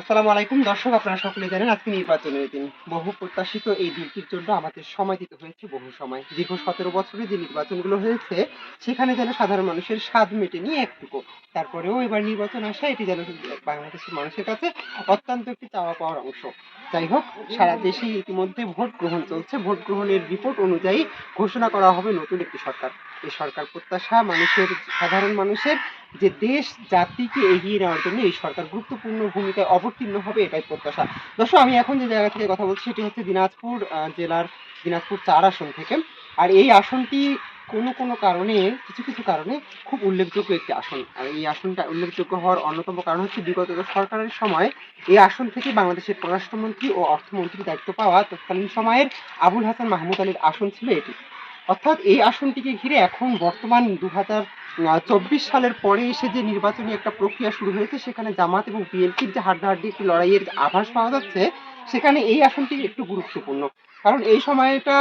আসসালামু আলাইকুম, দর্শক, আপনারা সকলে জানেন আজকে নির্বাচনের দিন। বহু প্রত্যাশিত এই দিনটির জন্য আমাদের সময় দিতে হয়েছে বহু সময়। দীর্ঘ সতেরো বছরে যে নির্বাচনগুলো হয়েছে, সেখানে যেন সাধারণ মানুষের স্বাদ মেটেনি একটুকু। তারপরেও এবার নির্বাচন আসা, এটি যেন বাংলাদেশের মানুষের কাছে অত্যন্ত একটি চাওয়া পাওয়ার অংশ। যাই হোক, সারা দেশে ইতিমধ্যে ভোট গ্রহণ চলছে। ভোট গ্রহণের রিপোর্ট অনুযায়ী ঘোষণা করা হবে নতুন একটি সরকার। এই সরকার প্রত্যাশা মানুষের, সাধারণ মানুষের যে দেশ জাতিকে এগিয়ে নেওয়ার জন্য এই সরকার গুরুত্বপূর্ণ ভূমিকায় অবতীর্ণ হবে এটাই প্রত্যাশা। দর্শক, আমি এখন যে জায়গা থেকে কথা বলছি, সেটি হচ্ছে দিনাজপুর জেলার দিনাজপুর চার আসন থেকে। আর এই আসনটি কোনো কোনো কারণে, কিছু কিছু কারণে খুব উল্লেখযোগ্য একটি আসন। আর এই আসনটা উল্লেখযোগ্য হওয়ার অন্যতম কারণ হচ্ছে বিগত সরকারের সময় এই আসন থেকে বাংলাদেশের পররাষ্ট্রমন্ত্রী ও অর্থমন্ত্রীর দায়িত্ব পাওয়া তৎকালীন সময়ের আবুল হাসান মাহমুদ আলীর আসন ছিল এটি। অর্থাৎ এই আসনটিকে ঘিরে এখন বর্তমান দু হাজার চব্বিশ সালের পরে এসে যে নির্বাচনী একটা প্রক্রিয়া শুরু হয়েছে, সেখানে জামাত এবং বিএনপির যে হাড্ডাহাড্ডি, একটি লড়াইয়ের আভাস পাওয়া যাচ্ছে, সেখানে এই আসনটি একটু গুরুত্বপূর্ণ। কারণ এই সময়টা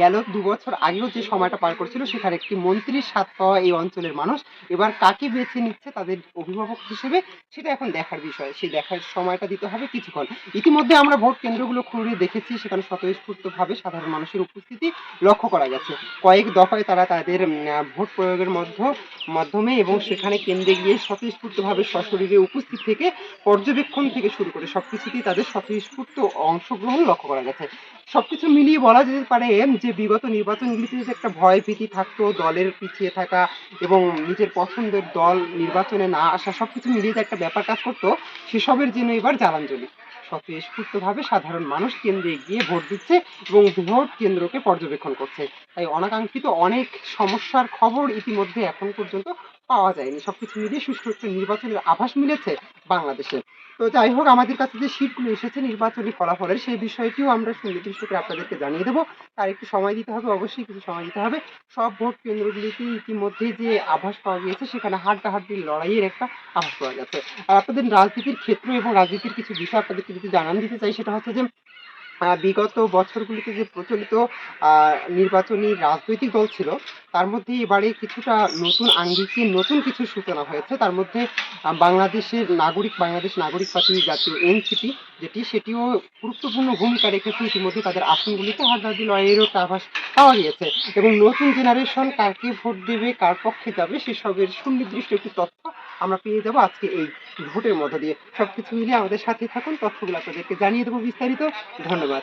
গেল দু বছর আগেও যে সময়টা পার করছিল, সেখানে একটি মন্ত্রীর স্বাদ পাওয়া এই অঞ্চলের মানুষ এবার কাকে বেছে নিচ্ছে তাদের অভিভাবক হিসেবে, সেটা এখন দেখার বিষয়। সেই দেখার সময়টা দিতে হবে কিছুক্ষণ। ইতিমধ্যে আমরা ভোট কেন্দ্রগুলো খুঁড়ে দেখেছি, সেখানে স্বতঃস্ফূর্তভাবে সাধারণ মানুষের উপস্থিতি লক্ষ্য করা গেছে। কয়েক দফায় তারা তাদের ভোট প্রয়োগের মধ্য, মাধ্যমে এবং সেখানে কেন্দ্রে গিয়ে স্বতঃস্ফূর্তভাবে সশরীরে উপস্থিত থেকে পর্যবেক্ষণ থেকে শুরু করে সবকিছুতেই তাদের স্বতঃস্ফূর্ত অংশগ্রহণ লক্ষ্য করা গেছে। সবকিছু মিলিয়ে বলা যেতে পারে যে বিগত নির্বাচনগুলিতে যে একটা ভয় ভীতি থাকতো, দলের পিছিয়ে থাকা এবং নিজের পছন্দের দল নির্বাচনে না আসা সবকিছু মিলিয়ে যে একটা ব্যাপার কাজ করতো, সেসবের জন্য এবার জ্বালাঞ্জলি স্বতঃস্ফূর্তভাবে সাধারণ মানুষ কেন্দ্রে গিয়ে ভোট দিচ্ছে এবং ভোট কেন্দ্রকে পর্যবেক্ষণ করছে। তাই অনাকাঙ্ক্ষিত অনেক সমস্যার খবর ইতিমধ্যে এখন পর্যন্ত পাওয়া যায়নি। সবকিছু মিলিয়ে সুষ্ঠু একটা নির্বাচনের আভাস মিলেছে বাংলাদেশে। তো যাই হোক, আমাদের কাছে যে শীটগুলো এসেছে নির্বাচনী ফলাফলের, সেই বিষয়টিও আমরা সুনির্দিষ্ট করে আপনাদেরকে জানিয়ে দেবো। তার একটু সময় দিতে হবে, অবশ্যই কিছু সময় দিতে হবে। সব ভোট কেন্দ্রগুলিতে ইতিমধ্যে যে আভাস পাওয়া গিয়েছে, সেখানে হাড্ডাহাড্ডি লড়াইয়ের একটা আভাস পাওয়া গেছে। আর আপনাদের রাজনীতির ক্ষেত্র এবং রাজনীতির কিছু বিষয় আপনাদেরকে যদি জানান দিতে চাই, সেটা হচ্ছে যে বিগত বছরগুলিতে যে প্রচলিত নির্বাচনী রাজনৈতিক দল ছিল, তার মধ্যে এবারে কিছুটা নতুন আঙ্গিকে নতুন কিছু সূচনা হয়েছে। তার মধ্যে বাংলাদেশের নাগরিক, বাংলাদেশ নাগরিক পার্টি জাতীয় এনসিপি, যেটি সেটিও গুরুত্বপূর্ণ ভূমিকা রেখেছে। ইতিমধ্যে তাদের আসনগুলিতে লড়াইয়েরও একটা আভাস পাওয়া গিয়েছে এবং নতুন জেনারেশন কাকে ভোট দেবে, কার পক্ষে যাবে, সেসবের সুনির্দিষ্ট একটি তথ্য আমরা পেয়ে যাব আজকে এই ভোটের মধ্য দিয়ে। সবকিছু মিলিয়ে আমাদের সাথে থাকুন, তথ্যগুলো আপনাদেরকে জানিয়ে দেবো বিস্তারিত। ধন্যবাদ।